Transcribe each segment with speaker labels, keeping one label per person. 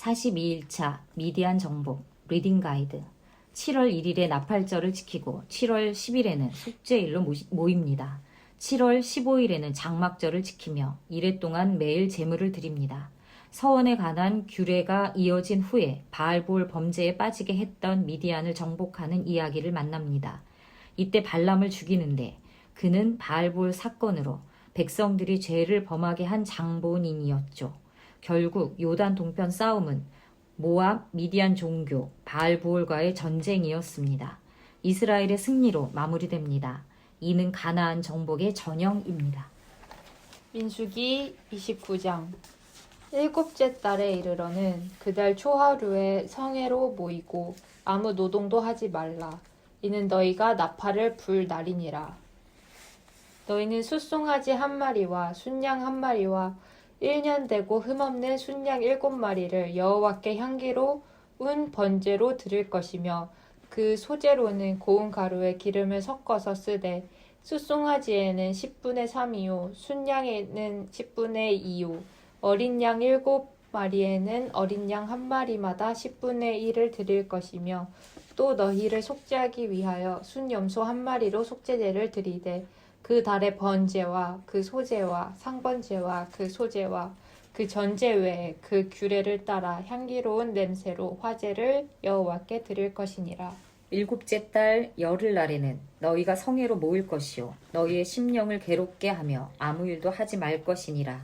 Speaker 1: 42일차 미디안 정복 리딩 가이드 7월 1일에 나팔절을 지키고 7월 10일에는 속죄일로 모시- 모입니다. 7월 15일에는 장막절을 지키며 이래 동안 매일 제물을 드립니다. 서원에 관한 규례가 이어진 후에 바알볼 범죄에 빠지게 했던 미디안을 정복하는 이야기를 만납니다. 이때 발람을 죽이는데 그는 바알볼 사건으로 백성들이 죄를 범하게 한 장본인이었죠. 결국 요단 동편 싸움은 모압 미디안 종교 바알보올과의 전쟁이었습니다. 이스라엘의 승리로 마무리됩니다. 이는 가나안 정복의 전형입니다.
Speaker 2: 민수기 29장 일곱째 달에 이르러는 그달 초하루에 성회로 모이고 아무 노동도 하지 말라. 이는 너희가 나팔을 불 날이니라. 너희는 숫송아지 한 마리와 순양 한 마리와 1년 되고 흠없는 순양 일곱 마리를 여호와께 향기로 운 번제로 드릴 것이며 그 소재로는 고운 가루에 기름을 섞어서 쓰되 숫송아지에는 10분의 3이요 순양에는 10분의 2요 어린 양 일곱 마리에는 어린 양 한 마리마다 10분의 1을 드릴 것이며 또 너희를 속죄하기 위하여 순염소 한 마리로 속죄제를 드리되 그 달의 번제와 그 소제와 상번제와 그 소제와 그 전제 외에 그 규례를 따라 향기로운 냄새로 화제를 여호와께 드릴 것이니라.
Speaker 1: 일곱째 달 열흘 날에는 너희가 성회로 모일 것이요 너희의 심령을 괴롭게 하며 아무 일도 하지 말 것이니라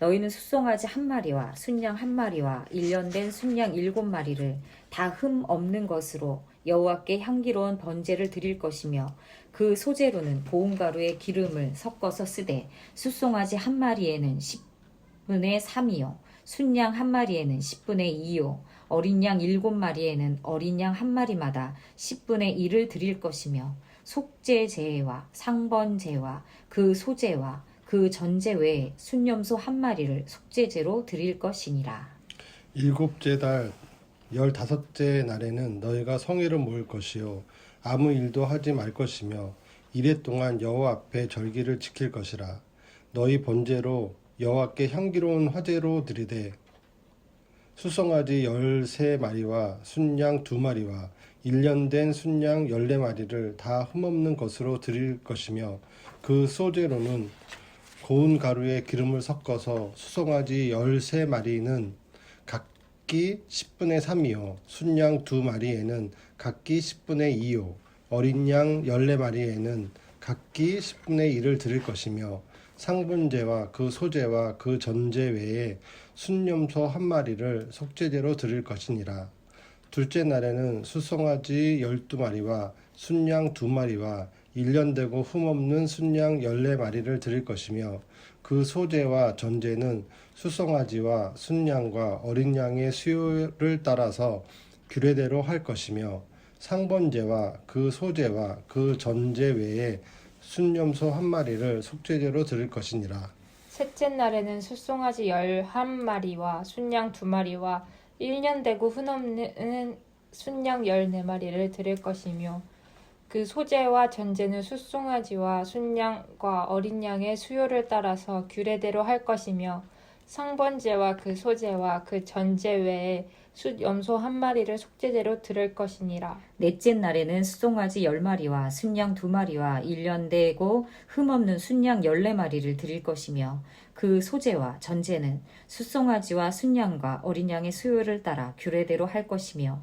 Speaker 1: 너희는 숫송아지 한 마리와 순양 한 마리와 일년된 순양 일곱 마리를 다 흠 없는 것으로 여호와께 향기로운 번제를 드릴 것이며 그 소재로는 고운 가루에 기름을 섞어서 쓰되 숫송아지 한 마리에는 10분의 3이요 순양 한 마리에는 10분의 2요 어린 양 일곱 마리에는 어린 양 한 마리마다 10분의 1을 드릴 것이며 속죄제와 상번제와 그 소제와 그 전제 외에 순염소 한 마리를 속죄제로 드릴 것이니라.
Speaker 3: 일곱째 달 열다섯째 날에는 너희가 성회를 모일 것이요 아무 일도 하지 말 것이며 이래 동안 여호와 앞에 절기를 지킬 것이라. 너희 번제로 여호와께 향기로운 화제로 드리되. 수송아지 열세 마리와 순양 두 마리와 일년된 순양 열네 마리를 다 흠없는 것으로 드릴 것이며 그 소재로는 고운 가루에 기름을 섞어서 수송아지 열세 마리는 각기 10분의 3이요. 순양 두 마리에는 각기 10분의 2요. 어린 양 14마리에는 각기 10분의 1을 드릴 것이며 상분제와 그 소제와 그 전제 외에 순염소 한 마리를 속죄제로 드릴 것이니라. 둘째 날에는 수송아지 열두 마리와 순양 두 마리와 일년 되고 흠없는 순양 열네 마리를 드릴 것이며 그 소재와 전제는 수송아지와 순양과 어린 양의 수요를 따라서 규례대로 할 것이며 상번제와 그 소재와 그 전제 외에 순염소 한 마리를 속죄제로 드릴 것이니라.
Speaker 2: 셋째 날에는 숫송아지 열한 마리와 순양 두 마리와 1년 되고 흠없는 순양 열네 마리를 드릴 것이며 그 소재와 전제는 숫송아지와 순양과 어린 양의 수요를 따라서 규례대로 할 것이며 상번제와 그 소재와 그 전제 외에 숫 염소 한 마리를 속죄제로 드릴 것이니라.
Speaker 1: 넷째 날에는 수송아지 열 마리와 순양 두 마리와 일년 되고 흠없는 순양 열네 마리를 드릴 것이며 그 소재와 전제는 수송아지와 순양과 어린 양의 수요를 따라 규례대로 할 것이며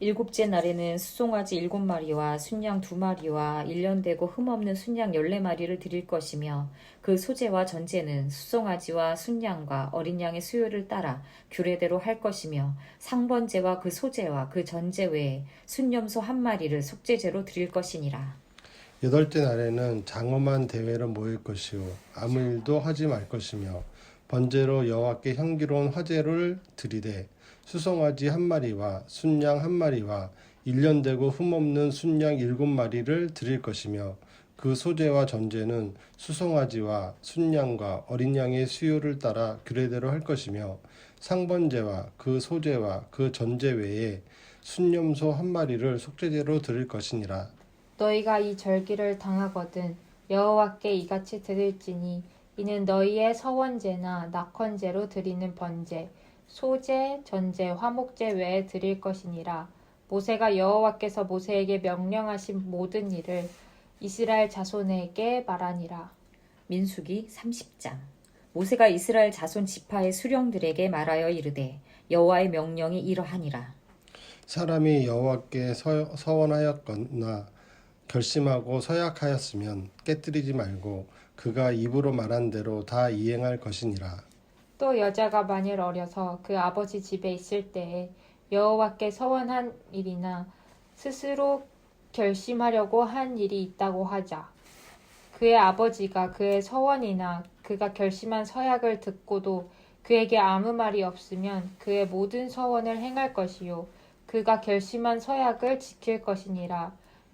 Speaker 1: 일곱째 날에는 수송아지 일곱 마리와 순양 두 마리와 일년되고 흠없는 순양 열네 마리를 드릴 것이며 그 소재와 전제는 수송아지와 순양과 어린 양의 수요를 따라 규례대로 할 것이며 상번제와 그 소재와 그 전제 외에 순염소 한 마리를 속죄제로 드릴 것이니라.
Speaker 3: 여덟째 날에는 장엄한 대회로 모일 것이요 아무 일도 하지 말 것이며 번제로 여호와께 향기로운 화제를 드리되 수송아지 한 마리와 순양 한 마리와 일년되고 흠없는 순양 일곱 마리를 드릴 것이며 그 소재와 전제는 수송아지와 순양과 어린 양의 수요를 따라 규례대로 할 것이며 상번제와 그 소재와 그 전제 외에 순염소 한 마리를 속죄제로 드릴 것이니라.
Speaker 2: 너희가 이 절기를 당하거든 여호와께 이같이 드릴지니 이는 너희의 서원제나 낙헌제로 드리는 번제, 소제, 전제, 화목제 외에 드릴 것이니라. 모세가 여호와께서 모세에게 명령하신 모든 일을 이스라엘 자손에게 말하니라.
Speaker 1: 민수기 30장 모세가 이스라엘 자손 지파의 수령들에게 말하여 이르되 여호와의 명령이 이러하니라
Speaker 3: 사람이 여호와께 서, 서원하였거나 결심하고 서약하였으면 깨뜨리지 말고 그가 입으로 말한 대로 다 이행할 것이니라.
Speaker 2: 또 여자가 만일 어려서 그 아버지 집에 있을 때에 여호와께 서원한 일이나 스스로 결심하려고 한 일이 있다고 하자. 그의 아버지가 그의 서원이나 그가 결심한 서약을 듣고도 그에게 아무 말이 없으면 그의 모든 서원을 행할 것이요 그가 결심한 서약을 지킬 것이니라.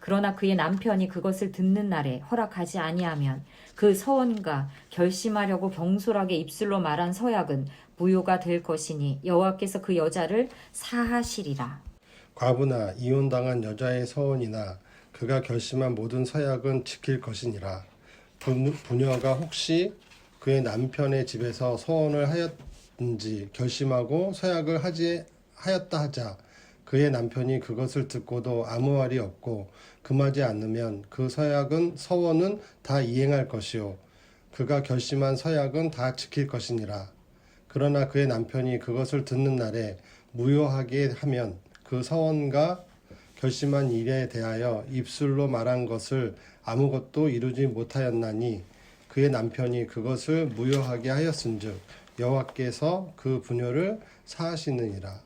Speaker 1: 그러나 그의 남편이 그것을 듣는 날에 허락하지 아니하면 그 서원과 결심하려고 경솔하게 입술로 말한 서약은 무효가 될 것이니 여호와께서 그 여자를 사하시리라
Speaker 3: 과부나 이혼당한 여자의 서원이나 그가 결심한 모든 서약은 지킬 것이니라. 분, 부녀가 혹시 그의 남편의 집에서 서원을 하였든지 결심하고 서약을 하지 하였다 하자 그의 남편이 그것을 듣고도 아무 말이 없고 금하지 않으면 그 서약은 서원은 다 이행할 것이요 그가 결심한 서약은 다 지킬 것이니라. 그러나 그의 남편이 그것을 듣는 날에 무효하게 하면 그 서원과 결심한 일에 대하여 입술로 말한 것을 아무것도 이루지 못하였나니 그의 남편이 그것을 무효하게 하였은즉 여호와께서 그 부녀를 사하시느니라.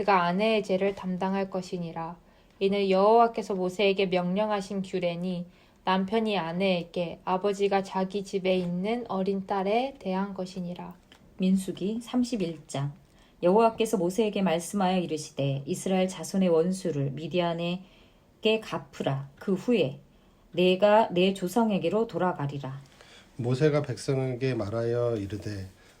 Speaker 2: 그가 아내의 죄를 담당할 것이니라. 이는 여호와께서 모세에게 명령하신 규례니 남편이 아내에게 아버지가 자기 집에 있는 어린 딸에 대한 것이니라.
Speaker 1: 민수기 31장 여호와께서 모세에게 말씀하여 이르시되 이스라엘 자손의 원수를 미디안에게 갚으라 그 후에 내가 내 조상에게로 돌아가리라
Speaker 3: 모세가 백성에게 말하여 이르되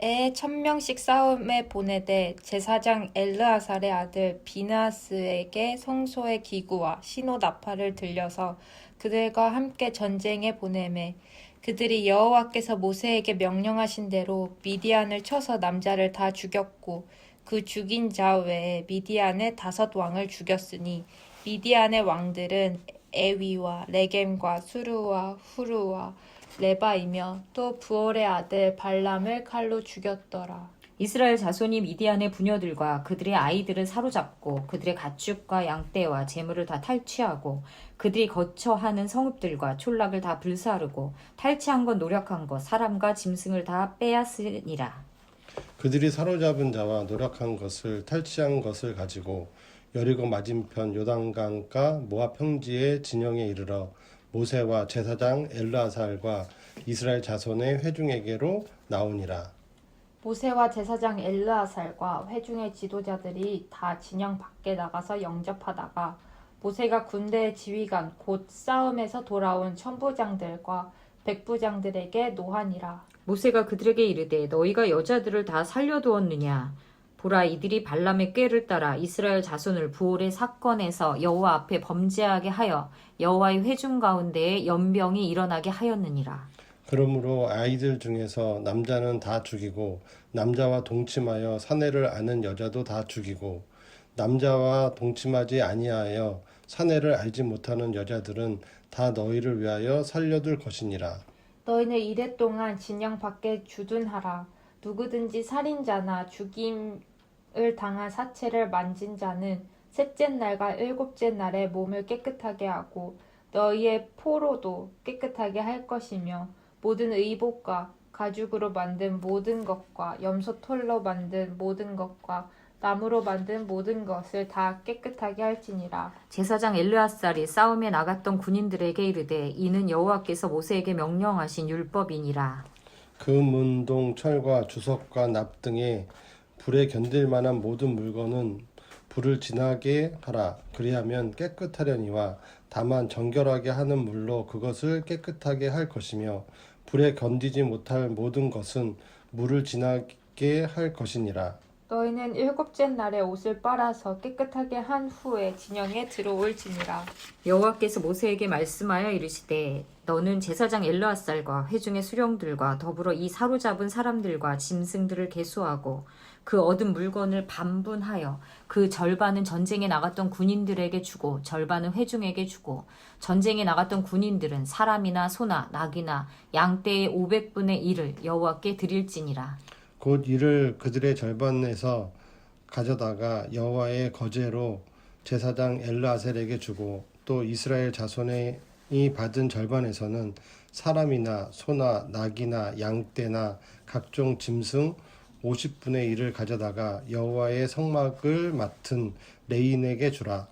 Speaker 2: 에 천 명씩 싸움에 보내되 제사장 엘르아살의 아들 비나스에게 성소의 기구와 신호 나팔을 들려서 그들과 함께 전쟁에 보내매 그들이 여호와께서 모세에게 명령하신 대로 미디안을 쳐서 남자를 다 죽였고 그 죽인 자 외에 미디안의 다섯 왕을 죽였으니 미디안의 왕들은 에위와 레겜과 수르와 후르와 레바이며 또 부올의 아들 발람을 칼로 죽였더라.
Speaker 1: 이스라엘 자손이 미디안의 부녀들과 그들의 아이들을 사로잡고 그들의 가축과 양떼와 재물을 다 탈취하고 그들이 거처하는 성읍들과 촌락을 다 불사르고 탈취한 것 노력한 것 사람과 짐승을 다 빼앗으니라.
Speaker 3: 그들이 사로잡은 자와 노력한 것을 탈취한 것을 가지고 여리고 맞은편 요단강가 모압 평지의 진영에 이르러 모세와 제사장 엘라살과 이스라엘 자손의 회중에게로 나오니라.
Speaker 2: 모세와 제사장 엘르아살과 회중의 지도자들이 다 진영 밖에 나가서 영접하다가 모세가 군대의 지휘관 곧 싸움에서 돌아온 천부장들과 백부장들에게 노하니라.
Speaker 1: 모세가 그들에게 이르되 너희가 여자들을 다 살려두었느냐 보라 이들이 발람의 꾀를 따라 이스라엘 자손을 부올의 사건에서 여호와 앞에 범죄하게 하여 여호와의 회중 가운데에 연병이 일어나게 하였느니라
Speaker 3: 그러므로 아이들 중에서 남자는 다 죽이고 남자와 동침하여 사내를 아는 여자도 다 죽이고 남자와 동침하지 아니하여 사내를 알지 못하는 여자들은 다 너희를 위하여 살려둘 것이니라.
Speaker 2: 너희는 이래 동안 진영 밖에 주둔하라. 누구든지 살인자나 죽임을 당한 사체를 만진 자는 셋째 날과 일곱째 날에 몸을 깨끗하게 하고 너희의 포로도 깨끗하게 할 것이며 모든 의복과 가죽으로 만든 모든 것과 염소 털로 만든 모든 것과 나무로 만든 모든 것을 다 깨끗하게 할지니라.
Speaker 1: 제사장 엘르아살이 싸움에 나갔던 군인들에게 이르되 이는 여호와께서 모세에게 명령하신 율법이니라
Speaker 3: 그 문동 철과 주석과 납 등의 불에 견딜 만한 모든 물건은 불을 지나게 하라. 그리하면 깨끗하려니와 다만 정결하게 하는 물로 그것을 깨끗하게 할 것이며 불에 견디지 못할 모든 것은 물을 지나게 할 것이니라.
Speaker 2: 너희는 일곱째 날에 옷을 빨아서 깨끗하게 한 후에 진영에 들어올지니라.
Speaker 1: 여호와께서 모세에게 말씀하여 이르시되 너는 제사장 엘르아살과 회중의 수령들과 더불어 이 사로잡은 사람들과 짐승들을 계수하고 그 얻은 물건을 반분하여 그 절반은 전쟁에 나갔던 군인들에게 주고 절반은 회중에게 주고 전쟁에 나갔던 군인들은 사람이나 소나 낙이나 양떼의 500분의 1을 여호와께 드릴지니라
Speaker 3: 곧 이를 그들의 절반에서 가져다가 여호와의 거제로 제사장 엘르아셀에게 주고 또 이스라엘 자손이 받은 절반에서는 사람이나 소나 낙이나 양떼나 각종 짐승 50분의 1을 가져다가 여호와의 성막을 맡은 레인에게 주라.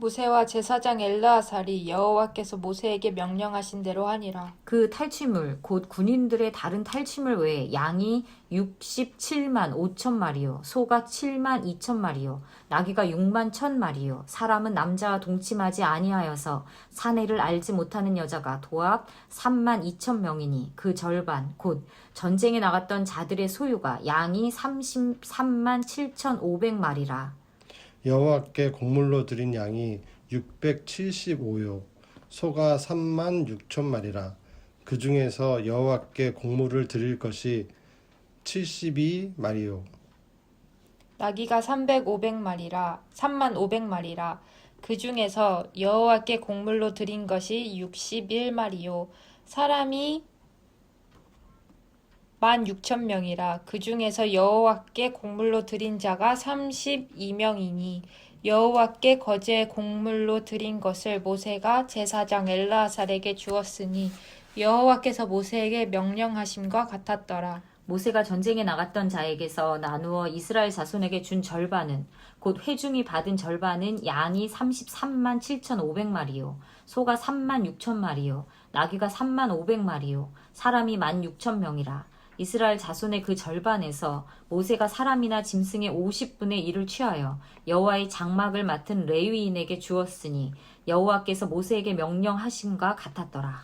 Speaker 2: 모세와 제사장 엘르아살이 여호와께서 모세에게 명령하신 대로 하니라.
Speaker 1: 그 탈취물 곧 군인들의 다른 탈취물 외에 양이 67만 5천 마리요 소가 7만 2천 마리요 나귀가 6만 1천 마리요 사람은 남자와 동침하지 아니하여서 사내를 알지 못하는 여자가 도합 3만 2천 명이니 그 절반 곧 전쟁에 나갔던 자들의 소유가 양이 33만 7천 5백 마리라
Speaker 3: 여호와께 곡물로 드린 양이 675요 소가 3만 6천 마리라 그 중에서 여호와께 곡물을 드릴 것이 72 마리요
Speaker 2: 나귀가 300, 500마리라, 3만 500마리라. 그 중에서 여호와께 곡물로 드린 것이 61마리요. 사람이 1 만 6천 명이라. 그 중에서 여호와께 곡물로 드린 자가 32명이니 여호와께 거제 곡물로 드린 것을 모세가 제사장 엘라살에게 주었으니 여호와께서 모세에게 명령하심과 같았더라.
Speaker 1: 모세가 전쟁에 나갔던 자에게서 나누어 이스라엘 자손에게 준 절반은 곧 회중이 받은 절반은 양이 33만 7,500마리요 소가 3만 6천 마리요 나귀가 3만 500마리요 사람이 1만 6천 명이라 이스라엘 자손의 그 절반에서 모세가 사람이나 짐승의 50분의 1을 취하여 여호와의 장막을 맡은 레위인에게 주었으니 여호와께서 모세에게 명령하신과 같았더라.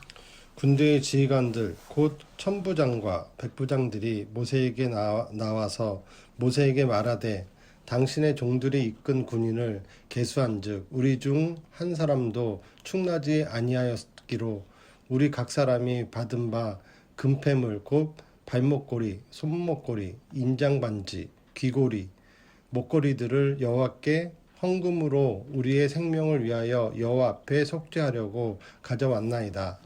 Speaker 3: 군대의 지휘관들 곧 천부장과 백부장들이 모세에게 나, 나와서 모세에게 말하되 당신의 종들이 이끈 군인을 계수한즉 우리 중 한 사람도 충나지 아니하였기로 우리 각 사람이 받은 바 금패물 곧 발목고리, 손목고리, 인장반지, 귀고리, 목걸이들을 여호와께 헌금으로 우리의 생명을 위하여 여호와 앞에 속죄하려고 가져왔나이다.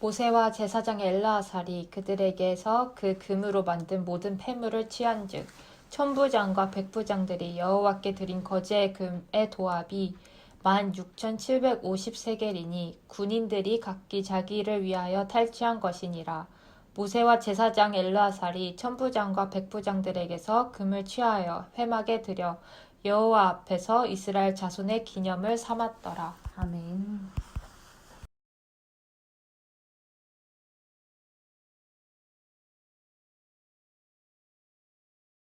Speaker 2: 모세와 제사장 엘라아살이 그들에게서 그 금으로 만든 모든 폐물을 취한즉 천부장과 백부장들이 여호와께 드린 거제의 금의 도합이 16,750세겔이니 군인들이 각기 자기를 위하여 탈취한 것이니라. 모세와 제사장 엘라살이 천부장과 백부장들에게서 금을 취하여 회막에 들여 여호와 앞에서 이스라엘 자손의 기념을 삼았더라.
Speaker 1: 아멘.